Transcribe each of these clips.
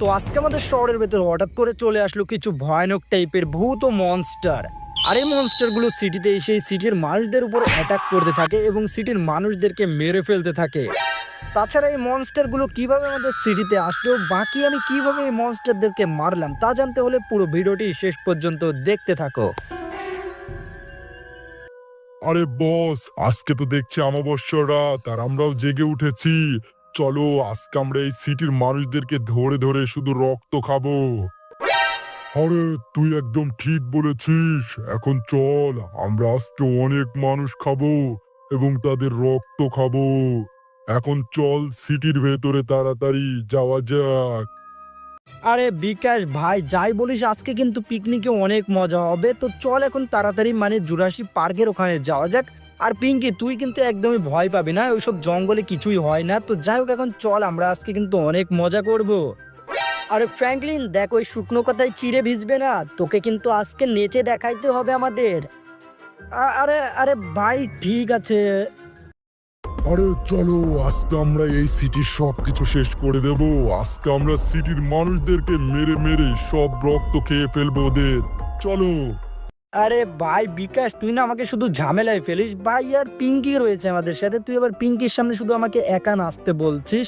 তো আজকে আমাদের শহরের ভেতর হঠাৎ করে চলে আসলো কিছু ভয়ানক টাইপের ভূত ও মনস্টার আর এই মনস্টারগুলো সিটিতে এসে সিটির মানুষদের উপর অ্যাটাক করতে থাকে এবং সিটির মানুষদেরকে মেরে ফেলতে থাকে। তাছাড়া এই মনস্টারগুলো কীভাবে আমাদের সিটিতে আসলো, বাকি আমি কীভাবে এই মনস্টারদেরকে মারলাম, তা জানতে হলে পুরো ভিডিওটি শেষ পর্যন্ত দেখতে থাকো। আরে বস আজকে তো দেখছি অমাবস্যা রাত, আর আমরাও জেগে উঠেছি। চলো, আজকে আমরা এই সিটির মানুষদেরকে ধরে ধরে শুধু রক্ত খাব। আরে, তুই একদম ঠিক বলেছিস। এখন চল, আমরা আজকে অনেক মানুষ খাব এবং তাদের রক্ত খাব। এখন চল সিটির ভেতরে তাড়াতাড়ি যাওয়া যাক। আরে, বিকাশ ভাই, যাই বলিস, আজকে কিন্তু পিকনিকে অনেক মজা হবে। তো চল এখন তাড়াতাড়ি মানে জুরাসি পার্কের ওখানে যাওয়া যাক। আর পিঙ্কি, তুই কিন্তু একদমই ভয় পাবি না, ওইসব জঙ্গলে কিছুই হয় না। তো যাই হোক, এখন চল, আমরা আজকে কিন্তু অনেক মজা করব। আরে ফ্র্যাঙ্কলিন, দেখ, ওই শুকনো কথায় চিড়ে ভিজবে না। তোকে কিন্তু আজকে নেচে দেখাইতে হবে আমাদের। আরে আরে ভাই, ঠিক আছে। আরে চলো, আজকে আমরা এই সিটির সব কিছু শেষ করে দেব। আজকে আমরা সিটির মানুষদেরকে মেরে মেরে সব রক্ত খেয়ে ফেলব ওদের। চলো। আরে ভাই বিকাশ, তুই না আমাকে শুধু ঝামেলায় ফেলিস। ভাই আর পিঙ্কি রয়েছে আমাদের সাথে। তুই আবার পিঙ্কির সামনে শুধু আমাকে একা নাচতে বলছিস।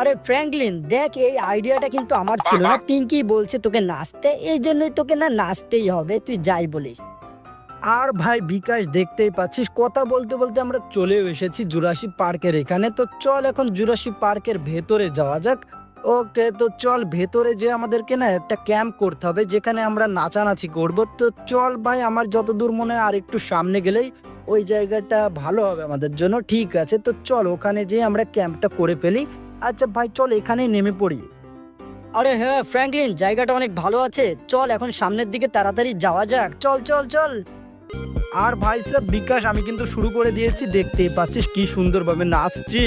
আরে ফ্র্যাঙ্কলিন, দেখ এই আইডিয়াটা কিন্তু আমার ছিল না। পিঙ্কি বলছে তোকে নাচতে, এই জন্যই তোকে না নাচতেই হবে, তুই যাই বলিস। আর ভাই বিকাশ, দেখতেই পাচ্ছিস, কথা বলতে বলতে আমরা চলেও এসেছি জুরাসি পার্কের এখানে। তো চল এখন জুরাসি পার্কের ভেতরে যাওয়া যাক। ওকে, তো চল ভেতরে যে আমাদেরকে না একটা ক্যাম্প করতে হবে, যেখানে আমরা নাচানাচি করব। তো চল ভাই, আমার যতদূর মনে হয় আর একটু সামনে গেলেই ওই জায়গাটা ভালো হবে আমাদের জন্য। ঠিক আছে, তো চল ওখানে যে আমরা ক্যাম্পটা করে ফেলি। আচ্ছা ভাই, চল এখানেই নেমে পড়ি। আরে হ্যাঁ ফ্র্যাঙ্কলিন, জায়গাটা অনেক ভালো আছে। চল এখন সামনের দিকে তাড়াতাড়ি যাওয়া যাক। চল চল চল। আর ভাই সাহেব, বিকাশ, আমি কিন্তু শুরু করে দিয়েছি। দেখতেই পাচ্ছিস কি সুন্দরভাবে নাচছি।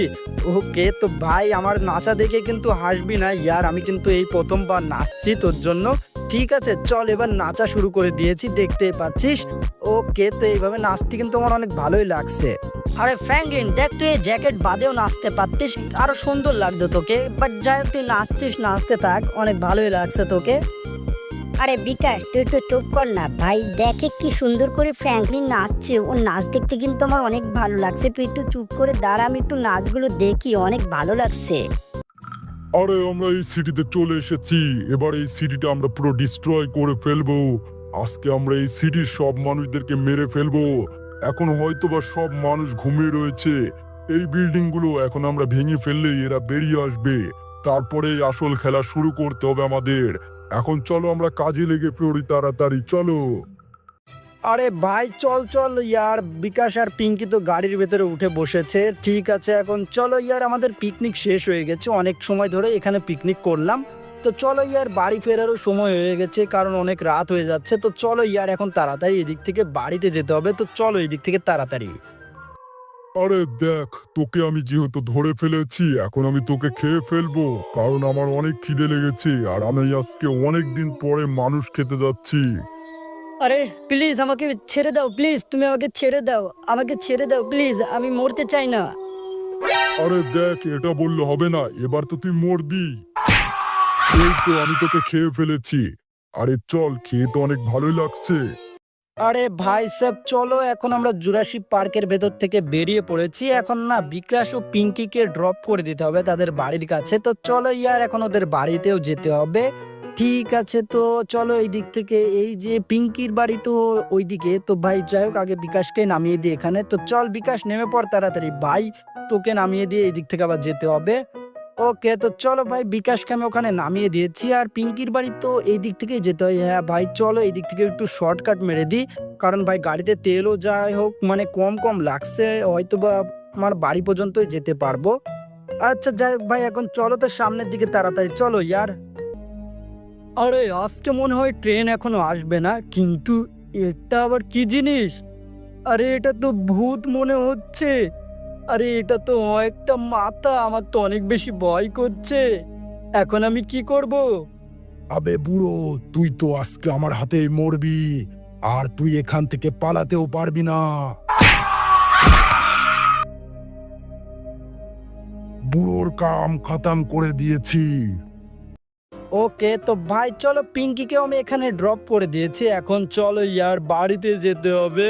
ওকে, তো ভাই, আমার নাচা দেখে কিন্তু হাসবি না। ইয়ার, আমি কিন্তু এই প্রথমবার নাচছি তোর জন্য। ঠিক আছে, চল এবার নাচা শুরু করে দিয়েছি, দেখতেই পাচ্ছিস। ওকে, তো এইভাবে নাচতে কিন্তু আমার অনেক ভালোই লাগছে। আরে ফ্র্যাঙ্কলিন, দেখ তুই এই জ্যাকেট বাদেও নাচতে পারতিস। আরও সুন্দর লাগতো তোকে বাট যাই তুই নাচছিস, নাচতে থাক, অনেক ভালোই লাগছে তোকে। আরে বিকাশ, তুই একটু চুপ কর না। ভাই, দেখে কি সুন্দর করে ফ্র্যাঙ্কলিন নাচছে। ও নাচ দেখতে কিন্তু আমার অনেক ভালো লাগছে। তুই একটু চুপ করে দাঁড়া, আমি একটু নাচগুলো দেখি। অনেক ভালো লাগছে। আরে, আমরা এই সিটিতে চলে এসেছি। এবার এই সিটিটা আমরা পুরো ডিস্ট্রয় করে ফেলব। আজকে আমরা এই সিটির সব মানুষদেরকে মেরে ফেলব। এখন হয়তো বা সব মানুষ ঘুমিয়ে রয়েছে। এই বিল্ডিংগুলো এখন আমরা ভেঙে ফেললেই এরা বেরিয়ে আসবে। তারপরে আসল খেলা শুরু করতে হবে আমাদের। এখন চলো আমরা কাজে লেগে পড়ি তাড়াতাড়ি, চলো। আরে ভাই, চল চল, ইয়ার। বিকাশ আর পিঙ্কি তো গাড়ির ভেতরে উঠে বসেছে। ঠিক আছে, এখন চলো ইয়ার, আমাদের পিকনিক শেষ হয়ে গেছে। অনেক সময় ধরে এখানে পিকনিক করলাম। তো চলো ইয়ার, বাড়ি ফেরারও সময় হয়ে গেছে, কারণ অনেক রাত হয়ে যাচ্ছে। তো চলো ইয়ার, এখন তাড়াতাড়ি এদিক থেকে বাড়িতে যেতে হবে। তো চলো এদিক থেকে তাড়াতাড়ি। আরে দেখ তোকে আমি যেহেতু ধরে ফেলেছি এখন আমি তোকে খেয়ে ফেলব কারণ আমার অনেক খিদে লেগেছে আর আমি আজকে অনেক দিন পরে মানুষ খেতে যাচ্ছি। আরে প্লিজ আমাকে ছেড়ে দাও প্লিজ তুমি আমাকে ছেড়ে দাও আমাকে ছেড়ে দাও প্লিজ আমি মরতে চাই না। আরে দেখ এটা বললে হবে না এবার তো তুই মরবি। এই তো আমি তোকে খেয়ে ফেলেছি। আরে চল খেয়ে তো অনেক ভালোই লাগছে। আরে ভাই সাহেব, চলো, এখন আমরা জুরাসি পার্কের ভেতর থেকে বেরিয়ে পড়েছি। এখন না, বিকাশ ও পিঙ্কিকে ড্রপ করে দিতে হবে তাদের বাড়ির কাছে। তো চলো, ইয়ার, এখন ওদের বাড়িতেও যেতে হবে। ঠিক আছে তো, চলো এই দিক থেকে। এই যে পিঙ্কির বাড়ি তো ওইদিকে। তো ভাই, যাই হোক, আগে বিকাশকে নামিয়ে দিই এখানে। তো চল, বিকাশ, নেমে পড় তাড়াতাড়ি। ভাই, তোকে নামিয়ে দিয়ে এই দিক থেকে আবার যেতে হবে। ওকে, তো চলো ভাই, বিকাশকে আমি ওখানে নামিয়ে দিয়েছি। আর পিঙ্কির বাড়ি তো এই দিক থেকেই যেতে হয়। হ্যাঁ ভাই, চলো এই দিক থেকে একটু শর্টকাট মেরে দিই। কারণ ভাই, গাড়িতে তেলও যাই হোক মানে কম কম লাগছে হয়তো বা আমার বাড়ি পর্যন্তই যেতে পারব। আচ্ছা যাই ভাই, এখন চলো তো সামনের দিকে তাড়াতাড়ি, চলো ইয়ার। আরে, আজকে মনে হয় ট্রেন এখনও আসবে না, কিন্তু এটা আবার কি জিনিস? আরে, এটা তো ভূত মনে হচ্ছে। আরে এটা তো একটা মাথা আমার তো অনেক বেশি ভয় করছে। এখন আমি কি করব? আবে বুড়ো তুই তো আজকে আমার হাতে মরবি আর তুই এখান থেকে পালাতেও পারবি না। বুড়োর কাম খতম করে দিয়েছি। ওকে তো ভাই চলো পিঙ্কিকেও আমি এখানে ড্রপ করে দিয়েছি। এখন চলো ইয়ার বাড়িতে যেতে হবে।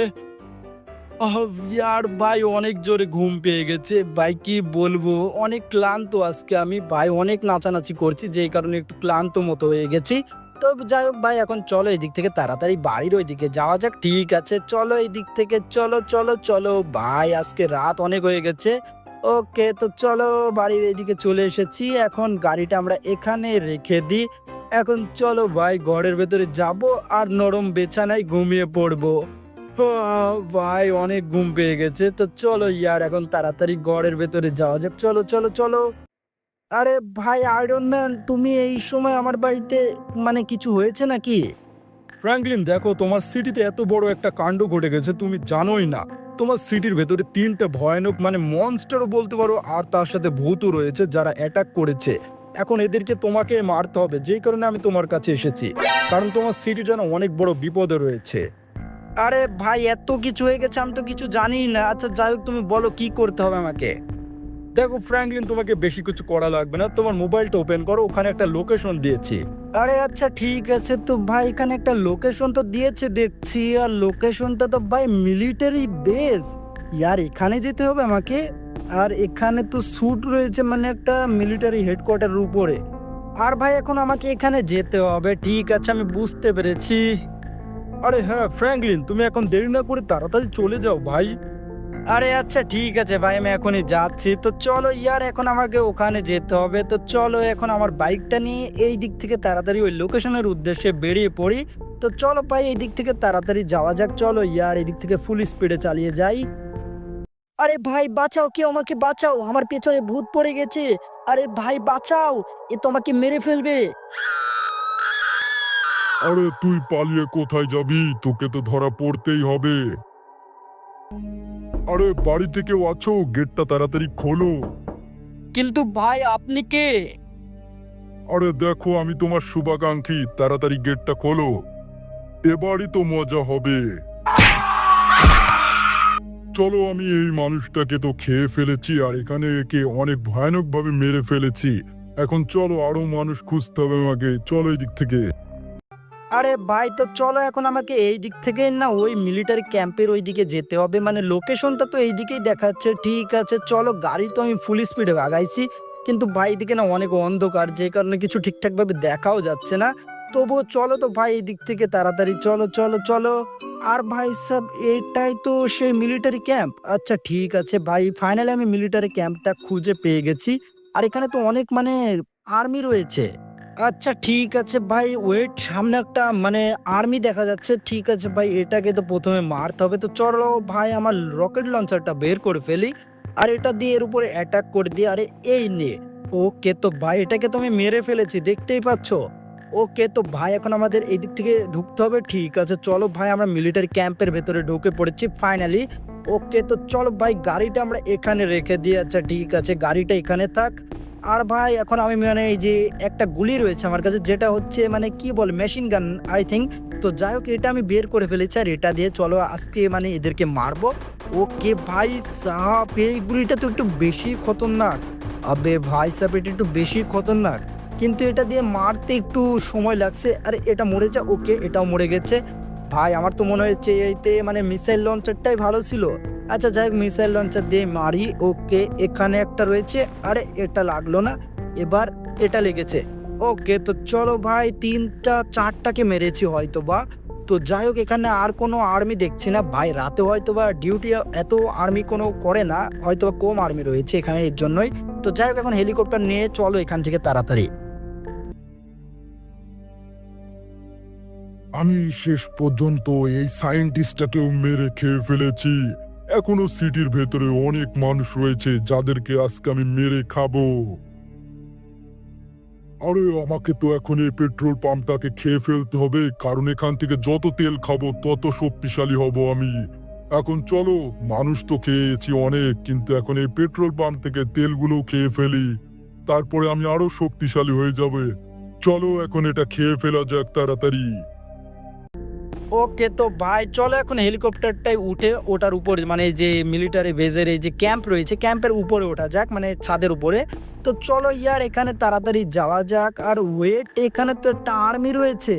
ভাই অনেক জোরে ঘুম পেয়ে গেছে। ভাই, কি বলব? অনেক ক্লান্ত আজকে আমি। ভাই, অনেক নাচানাচি করছি, যেই কারণে একটু ক্লান্ত মতো হয়ে গেছি। তো যাই হোক, ভাই, এখন চলো এই দিক থেকে তাড়াতাড়ি বাড়ির ওই দিকে যাওয়া যাক। ঠিক আছে, চলো এই দিক থেকে, চলো চলো চলো। ভাই, আজকে রাত অনেক হয়ে গেছে। ওকে, তো চলো বাড়ির এইদিকে চলে এসেছি। এখন গাড়িটা আমরা এখানে রেখে দিই। এখন চলো ভাই, ঘরের ভেতরে যাব আর নরম বেছানায় ঘুমিয়ে পড়ব। ভাই, অনেক ঘুম পেয়ে গেছে। তো চলো ইয়ার, এখন তাড়াতাড়ি ঘরের ভেতরে যাওয়া যাক। চলো চলো চলো। আরে ভাই আয়রন ম্যান তুমি এই সময় আমার বাড়িতে মানে কিছু হয়েছে নাকি? ফ্র্যাঙ্কলিন দেখো, তোমার সিটিতে এত বড় একটা কাণ্ড ঘটে গেছে, তুমি জানোই না। তোমার সিটির ভেতরে তিনটা ভয়ানক মানে মনস্টারও বলতে পারো, আর তার সাথে ভূতও রয়েছে যারা অ্যাটাক করেছে। এখন এদেরকে তোমাকে মারতে হবে, যেই কারণে আমি তোমার কাছে এসেছি। কারণ তোমার সিটি যেন অনেক বড় বিপদে রয়েছে। আরে ভাই এত কিছু হয়ে গেছে আমি তো কিছু জানি না। আচ্ছা যাই হোক তুমি বলো কি করতে হবে আমাকে? দেখো ফ্র্যাঙ্কলিন তোমাকে বেশি কিছু করা লাগবে না। তোমার মোবাইলটা ওপেন করো ওখানে একটা লোকেশন দিয়েছি। আরে আচ্ছা ঠিক আছে। তো ভাই এখানে একটা লোকেশন তো দিয়েছে দেখছি। আর লোকেশনটা তো ভাই মিলিটারি বেস ইয়ার এখানে যেতে হবে আমাকে? আর এখানে তো স্যুট রয়েছে মানে একটা মিলিটারি হেডকোয়ার্টারের উপরে। আর ভাই এখন আমাকে এখানে যেতে হবে। ঠিক আছে আমি বুঝতে পেরেছি। আরে হ্যাঁ ফ্র্যাঙ্কলিন তুমি এখন দেরি না করে তাড়াতাড়ি চলে যাও, ভাই। আরে আচ্ছা ঠিক আছে ভাই, আমি এখনই যাচ্ছি। তো চলো ইয়ার, এখন আমাকে ওখানে যেতে হবে। তো চলো এখন আমার বাইকটা নিয়ে এই দিক থেকে তাড়াতাড়ি ওই লোকেশনের উদ্দেশ্যে বেরিয়ে পড়ি। তো চলো ভাই, এই দিক থেকে তাড়াতাড়ি যাওয়া যাক। চলো ইয়ার, এই দিক থেকে ফুল স্পিডে চালিয়ে যাই। আরে ভাই, বাঁচাও কেউ আমাকে, বাঁচাও। আমার পেছনে ভূত পড়ে গেছে। আরে ভাই, বাঁচাও। এ তো আমাকে মেরে ফেলবে। আরে তুই পালিয়ে কোথায় যাবি? তোকে তো ধরা পড়তেই হবে। আরে বাড়িতে কেউ আছো? গেটটা তাড়াতাড়ি খোলো। কিন্তু ভাই আপনি কে? আরে দেখো আমি তোমার শুভাকাঙ্ক্ষী। তাড়াতাড়ি গেটটা খোলো। এবারই তো মজা হবে। চলো আমি এই মানুষটাকে তো খেয়ে ফেলেছি আর এখানে একে অনেক ভয়ানক ভাবে মেরে ফেলেছি। এখন চলো আরও মানুষ খুঁজতে হবে আমাকে। চলো এই দিক থেকে। আরে ভাই, তো চলো এখন আমাকে এই দিক থেকে না ওই মিলিটারি ক্যাম্পের ওই দিকে যেতে হবে। মানে লোকেশনটা তো এই দিকেই দেখাচ্ছে। ঠিক আছে, চলো গাড়ি তো আমি ফুল স্পিডে ভাগাইছি কিন্তু ভাই, এদিকে না অনেক অন্ধকার, যে কারণে কিছু ঠিকঠাক ভাবে দেখাও যাচ্ছে না। তবুও চলো তো ভাই, এই দিক থেকে তাড়াতাড়ি চলো চলো চলো। আর ভাই সব, এটাই তো সেই মিলিটারি ক্যাম্প আচ্ছা ঠিক আছে ভাই ফাইনালি আমি মিলিটারি ক্যাম্পটা খুঁজে পেয়ে গেছি। আর এখানে তো অনেক মানে আর্মি রয়েছে। আচ্ছা ঠিক আছে ভাই ওয়েট সামনে একটা মানে আর্মি দেখা যাচ্ছে, ঠিক আছে ভাই, এটাকে তো প্রথমে মারতে হবে, তো চলো ভাই, আমার রকেট লঞ্চারটা বের করে ফেলি, আর এটা দিয়ে এর উপরে অ্যাটাক করে দিই, আরে এই নে, ওকে তো ভাই, এটাকে তো আমি মেরে ফেলেছি, দেখতেই পাচ্ছ? ওকে তো ভাই, এখন আমাদের এই দিক থেকে ঢুকতে হবে, ঠিক আছে, চলো ভাই, আমরা মিলিটারি ক্যাম্পের ভেতরে ঢুকে পড়েছি ফাইনালি ওকে তো চলো ভাই, গাড়িটা আমরা এখানে রেখে দিই আচ্ছা ঠিক আছে, গাড়িটা এখানে থাক আর ভাই, এখন আমি মানে এই যে একটা গুলি রয়েছে আমার কাছে, যেটা হচ্ছে মানে কি বল মেশিন গান আই থিঙ্ক তো যাই হোক, এটা আমি বের করে ফেলেছি আর এটা দিয়ে চলো আজকে মানে এদেরকে মারবো। ওকে ভাই সাহাব, এই গুলিটা তো একটু বেশি খতরনাক। আবে ভাই সাহেব, এটা একটু বেশি খতরনাক। কিন্তু এটা দিয়ে মারতে একটু সময় লাগছে। আর, এটা মরে যা, ওকে, এটাও মরে গেছে। ভাই, আমার তো মনে হচ্ছে এইতে মানে মিসাইল লঞ্চারটাই ভালো ছিল। আচ্ছা যাই হোক মিসাইল লঞ্চার দিয়ে মারি। ওকে, এখানে একটা রয়েছে। আরে, এটা লাগল না। এবার এটা লেগেছে। ওকে, তো চলো ভাই, তিনটা, চারটাকে মেরেছি হয়তো বা তো যাই হোক, এখানে আর কোনো আর্মি দেখছি না। ভাই, রাতে হয়তো বা ডিউটি এত আর্মি কোনো করে না। হয়তো বা কম আর্মি রয়েছে এখানে এর জন্যই। তো যাই হোক, এখন হেলিকপ্টার নিয়ে চলো এখান থেকে তাড়াতাড়ি। আমি শেষ পর্যন্ত এই সায়েন্টিস্টটাকেও মেরে খেয়ে ফেলেছি। এখনও সিটির ভেতরে অনেক মানুষ রয়েছে যাদেরকে আজকে আমি মেরে খাব। আরে, আমাকে তো এখন এই পেট্রোল পাম্পটাকে খেয়ে ফেলতে হবে, কারণ এখান থেকে যত তেল খাব, তত শক্তিশালী হব আমি। এখন চলো, মানুষ তো খেয়েছি অনেক, কিন্তু এখন এই পেট্রোল পাম্প থেকে তেলগুলো খেয়ে ফেলি। তারপরে আমি আরও শক্তিশালী হয়ে যাবে। চলো, এখন এটা খেয়ে ফেলা যাক তাড়াতাড়ি। ওকে তো ভাই, চলো এখন হেলিকপ্টারটাই উঠে ওটার উপরে মানে যে মিলিটারি বেজের এই যে ক্যাম্প রয়েছে ক্যাম্পের উপরে ওঠা যাক মানে ছাদের উপরে। তো চলো ইয়ার, এখানে তাড়াতাড়ি যাওয়া যাক। আর ওয়েট এখানে তো একটা আর্মি রয়েছে।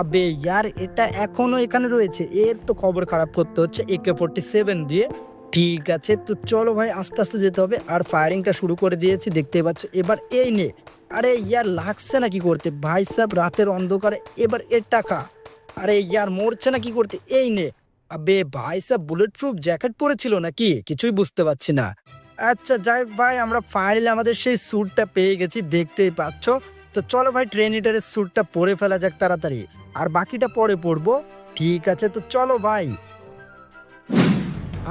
আবে ইয়ার, এটা এখনও এখানে রয়েছে। এর তো খবর খারাপ করতে হচ্ছে একে ফোরটি সেভেন দিয়ে। ঠিক আছে, তো চলো ভাই, আস্তে আস্তে যেতে হবে। আর ফায়ারিংটা শুরু করে দিয়েছি দেখতে পাচ্ছ। এবার এই নে। আরে ইয়ার, লাগছে না কি করতে? ভাই সাহেব, রাতের অন্ধকারে, এবার এর টাকা আরে ইয়ার মরছে না কি করতে? এই নে। আবে ভাই সাহেব বুলেট প্রুফ জ্যাকেট পরেছিল নাকি? কিছুই বুঝতে পারছি না। আচ্ছা যাই ভাই, আমরা ফাইনালি আমাদের সেই স্যুটটা পেয়ে গেছি, দেখতেই পাচ্ছ। তো চলো ভাই ট্রেনিটারের স্যুটটা পরে ফেলা যাক তাড়াতাড়ি। আর বাকিটা পরে পরবো। ঠিক আছে, তো চলো ভাই।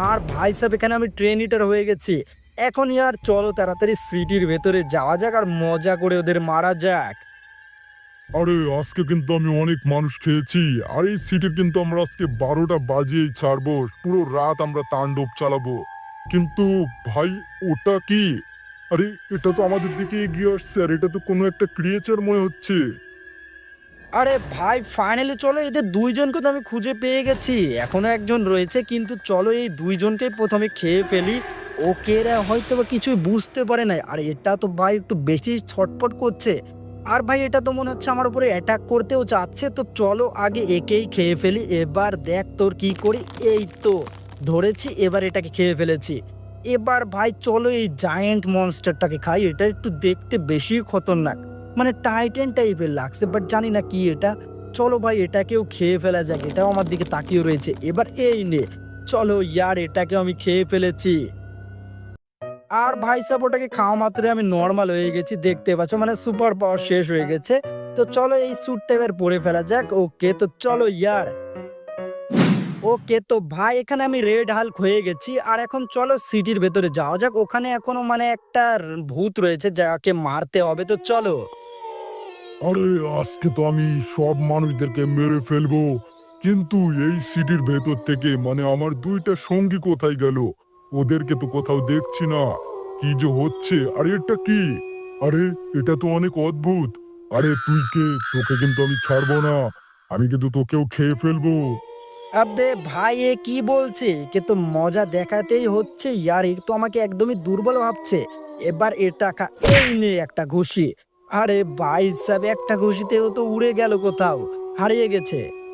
আর ভাই সাহেব, এখানে আমি ট্রেনিটার হয়ে গেছি। এখন ইয়ার চলো তাড়াতাড়ি সিটির ভেতরে যাওয়া যাক আর মজা করে ওদের মারা যাক। আরে, আজকে কিন্তু আমি অনেক মানুষ খেয়েছি। আর এই সিটির কিন্তু আমরা আজকে বারোটা বাজিয়েই ছাড়বো। পুরো রাত আমরা তাণ্ডব চালাবো। কিন্তু ভাই, ওটা কি? আরে, এটা তো আমাদের দিকে এগিয়ে আসছে। আর এটা তো কোনো একটা ক্রিয়েচার মনে হচ্ছে। আরে ভাই ফাইনালি চলো, এদের দুইজনকে তো আমি খুঁজে পেয়ে গেছি। এখনও একজন রয়েছে, কিন্তু চলো, এই দুইজনকে প্রথমে খেয়ে ফেলি। ওকে এরা হয়তো বা কিছুই বুঝতে পারে নাই। আর, এটা তো ভাই একটু বেশি ছটপট করছে। আর ভাই, এটা তো মনে হচ্ছে আমার উপরে অ্যাটাক করতেও চাচ্ছে। তো চলো আগে একেই খেয়ে ফেলি। এবার দেখ তোর কি করি। এই তো, ধরেছি, এবার এটাকে খেয়ে ফেলেছি। এবার ভাই, চলো এই জায়েন্ট মনস্টারটাকে খাই। এটা একটু দেখতে বেশি খতরনাক। মানে টাইটেন টাইপের লাগছে বাট জানি না কি এটা। চলো ভাই, এটাকেও খেয়ে ফেলা যাক। এটাও আমার দিকে তাকিয়ে রয়েছে। এবার এই নে, চলো ইয়ার এটাকে আমি খেয়ে ফেলেছি। আর ভাই সাহেব ওটাকে খাওয়া মাত্রই আমি নর্মাল হয়ে গেছি, দেখতে পাচ্ছ মানে সুপার পাওয়ার শেষ হয়ে গেছে। তো চলো এই স্যুটটা এবার পরে ফেলা যাক ওকে তো চলো ইয়ার। ওকে তো ভাই, এখানে আমি রেড হাল্ক হয়ে গেছি, আর এখন চলো সিটির ভেতরে যাওয়া যাক। ওখানে এখনও মানে একটা ভূত রয়েছে যাকে মারতে হবে, তো চলো। আরে, আজকে তো আমি সব মানুষদেরকে মেরে ফেলব, কিন্তু এই সিটির ভেতর থেকে মানে আমার দুইটা সঙ্গী কোথায় গেল? ওদেরকে তো কোথাও দেখছি না। কি যে হচ্ছে? আরে, এটা কি? আরে, এটা তো অনেক অদ্ভুত। আরে, তুই কে? তোকে কিন্তু আমি ছাড়বো না। আমি কিন্তু তোকেও খেয়ে ফেলব। আবে ভাই, এ কি বলছে? কে তো মজা দেখাতেই হচ্ছে। ইয়ার, এ তো আমাকে একদমই দুর্বল ভাবছে। এবার এ টাকা এই নে একটা ঘুষি। আরে, ভাই সাহেব, একটা ঘুষিতেও তো উড়ে গেল কোথাও। হারিয়ে গেছে।